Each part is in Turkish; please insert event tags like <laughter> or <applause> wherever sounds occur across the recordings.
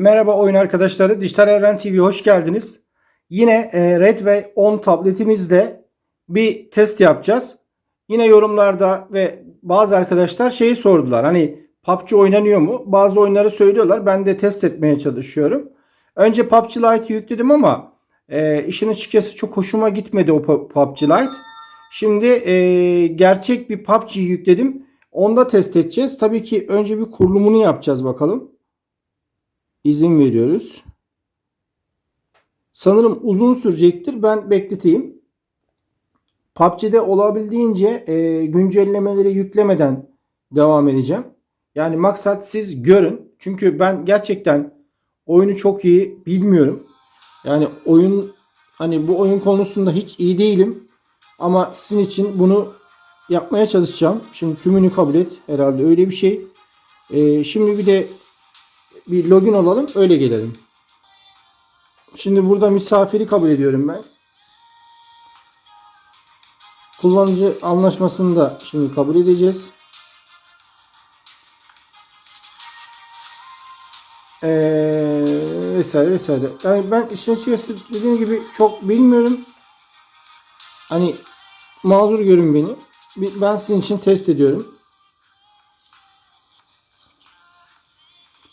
Merhaba oyun arkadaşları. Dijital Evren TV'ye hoş geldiniz. Yine e, Redway 10 tabletimizde bir test yapacağız. Yine yorumlarda ve bazı arkadaşlar şeyi sordular. Hani PUBG oynanıyor mu? Bazı oyunları söylüyorlar. Ben de test etmeye çalışıyorum. Önce PUBG Lite'ı yükledim ama e, işin açıkçası çok hoşuma gitmedi o pu- PUBG Lite. Şimdi e, gerçek bir PUBG'yi yükledim. Onda test edeceğiz. Tabii ki önce bir kurulumunu yapacağız bakalım izin veriyoruz. Sanırım uzun sürecektir. Ben bekleteyim. PUBG'de olabildiğince e, güncellemeleri yüklemeden devam edeceğim. Yani maksat siz görün. Çünkü ben gerçekten oyunu çok iyi bilmiyorum. Yani oyun hani bu oyun konusunda hiç iyi değilim. Ama sizin için bunu yapmaya çalışacağım. Şimdi tümünü kabul et. Herhalde öyle bir şey. E, şimdi bir de bir login olalım öyle gelelim. Şimdi burada misafiri kabul ediyorum ben. Kullanıcı anlaşmasını da şimdi kabul edeceğiz. Ee, vesaire vesaire. Yani ben işin açıkçası dediğim gibi çok bilmiyorum. Hani mazur görün beni. Ben sizin için test ediyorum.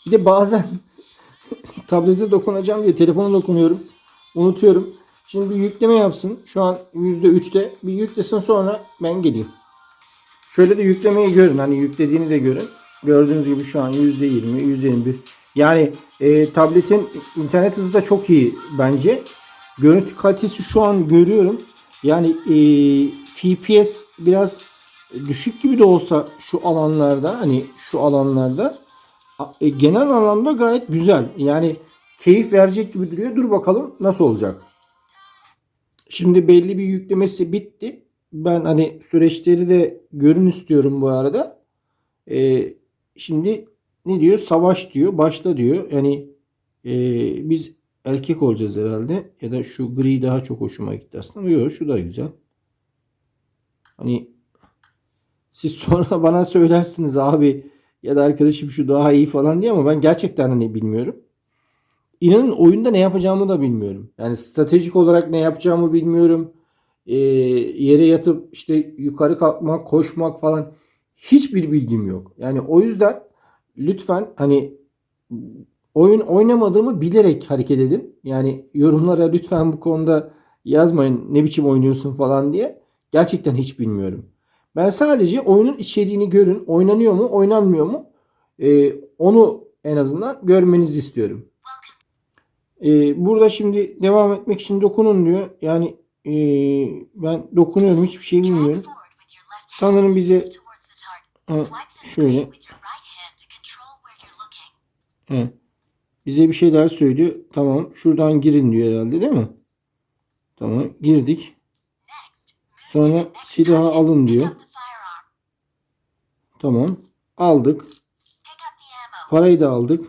Bir de bazen <laughs> tablete dokunacağım diye telefona dokunuyorum. Unutuyorum. Şimdi bir yükleme yapsın. Şu an %3'te. Bir yüklesin sonra ben geleyim. Şöyle de yüklemeyi görün. Hani yüklediğini de görün. Gördüğünüz gibi şu an %20, %21. Yani e, tabletin internet hızı da çok iyi bence. Görüntü kalitesi şu an görüyorum. Yani e, FPS biraz düşük gibi de olsa şu alanlarda hani şu alanlarda e, genel anlamda gayet güzel. Yani keyif verecek gibi duruyor. Dur bakalım nasıl olacak. Şimdi belli bir yüklemesi bitti. Ben hani süreçleri de görün istiyorum bu arada. E, şimdi ne diyor? Savaş diyor. Başla diyor. Yani e, biz erkek olacağız herhalde. Ya da şu gri daha çok hoşuma gitti aslında. Yok şu da güzel. Hani siz <laughs> sonra bana söylersiniz abi ya da arkadaşım şu daha iyi falan diye ama ben gerçekten hani bilmiyorum. İnanın oyunda ne yapacağımı da bilmiyorum. Yani stratejik olarak ne yapacağımı bilmiyorum. Ee, yere yatıp işte yukarı kalkmak, koşmak falan hiçbir bilgim yok. Yani o yüzden lütfen hani oyun oynamadığımı bilerek hareket edin. Yani yorumlara lütfen bu konuda yazmayın ne biçim oynuyorsun falan diye. Gerçekten hiç bilmiyorum. Ben sadece oyunun içeriğini görün. Oynanıyor mu, oynanmıyor mu? Ee, onu en azından görmenizi istiyorum. Ee, burada şimdi devam etmek için dokunun diyor. Yani ee, ben dokunuyorum. Hiçbir şey bilmiyorum. Sanırım bize ha, şöyle he, bize bir şeyler söylüyor. Tamam. Şuradan girin diyor herhalde değil mi? Tamam. Girdik. Sonra silahı alın diyor. Tamam. Aldık. Parayı da aldık.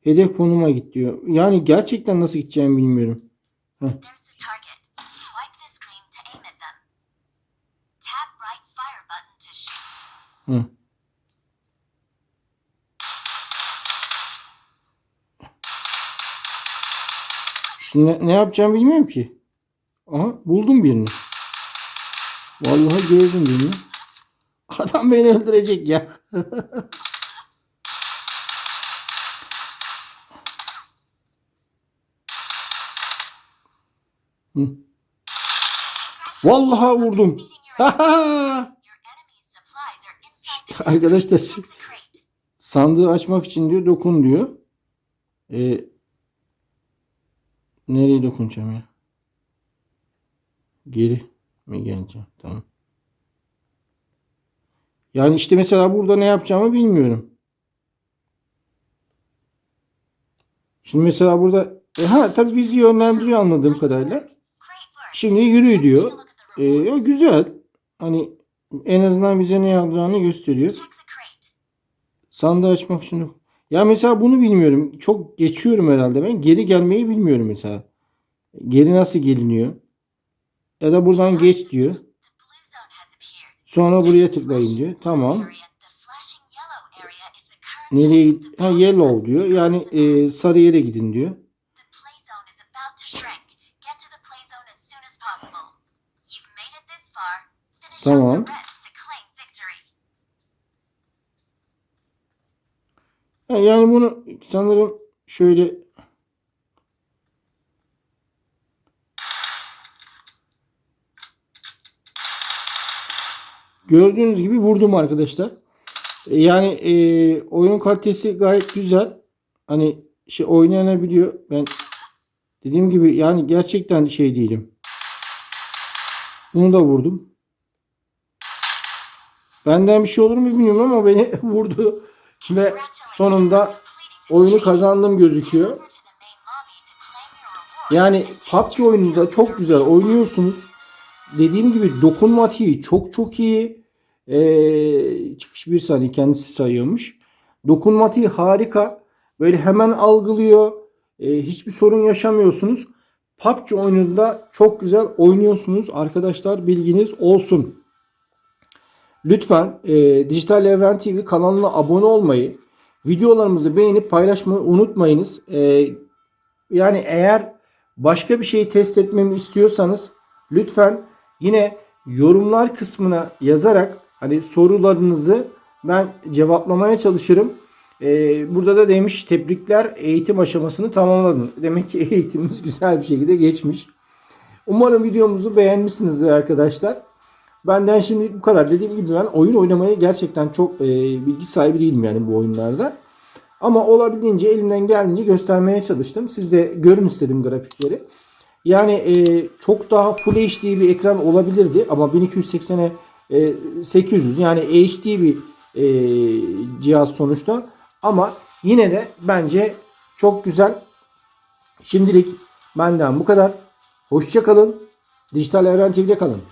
Hedef konuma git diyor. Yani gerçekten nasıl gideceğimi bilmiyorum. Shoot. Hı. Şimdi ne yapacağımı bilmiyorum ki. Aha buldum birini. Vallahi gördüm birini. <laughs> Adam beni öldürecek ya. Vallahi vurdum. <laughs> Arkadaşlar sandığı açmak için diyor dokun diyor. Ee, nereye dokunacağım ya? Geri mi geleceğim? Tamam. Yani işte mesela burada ne yapacağımı bilmiyorum. Şimdi mesela burada e, ha tabii bizi yönlendiriyor anladığım kadarıyla. Şimdi yürü diyor. O güzel. Hani en azından bize ne yapacağını gösteriyor. Sandığı açmak için. Ya mesela bunu bilmiyorum. Çok geçiyorum herhalde ben. Geri gelmeyi bilmiyorum mesela. Geri nasıl geliniyor? Ya da buradan geç diyor. Sonra buraya tıklayın diyor. Tamam. Nereye ha, yellow diyor. Yani e, sarı yere gidin diyor. The play zone is about gördüğünüz gibi vurdum arkadaşlar. E, Yani e, oyun kalitesi gayet güzel. Hani şey oynanabiliyor. Ben dediğim gibi yani gerçekten şey değilim. Bunu da vurdum. Benden bir şey olur mu bilmiyorum ama beni <laughs> vurdu ve sonunda oyunu kazandım gözüküyor. Yani PUBG oyununda çok güzel oynuyorsunuz. Dediğim gibi dokunmatiği çok çok iyi. Ee, çıkış bir saniye kendisi sayıyormuş. Dokunmatiği harika. Böyle hemen algılıyor. Ee, hiçbir sorun yaşamıyorsunuz. PUBG oyununda çok güzel oynuyorsunuz. Arkadaşlar bilginiz olsun. Lütfen e, Dijital Evren TV kanalına abone olmayı, videolarımızı beğenip paylaşmayı unutmayınız. E, yani eğer başka bir şeyi test etmemi istiyorsanız lütfen yine yorumlar kısmına yazarak hani sorularınızı ben cevaplamaya çalışırım. Ee, burada da demiş tebrikler eğitim aşamasını tamamladın. Demek ki <laughs> eğitimimiz güzel bir şekilde geçmiş. Umarım videomuzu beğenmişsinizdir arkadaşlar. Benden şimdi bu kadar. Dediğim gibi ben oyun oynamaya gerçekten çok e, bilgi sahibi değilim yani bu oyunlarda. Ama olabildiğince elimden geldiğince göstermeye çalıştım. Siz de görün istedim grafikleri. Yani e, çok daha Full HD bir ekran olabilirdi ama 1280'e e, 800 yani HD bir e, cihaz sonuçta. Ama yine de bence çok güzel. Şimdilik benden bu kadar. Hoşça kalın. Dijital Evren TV'de kalın.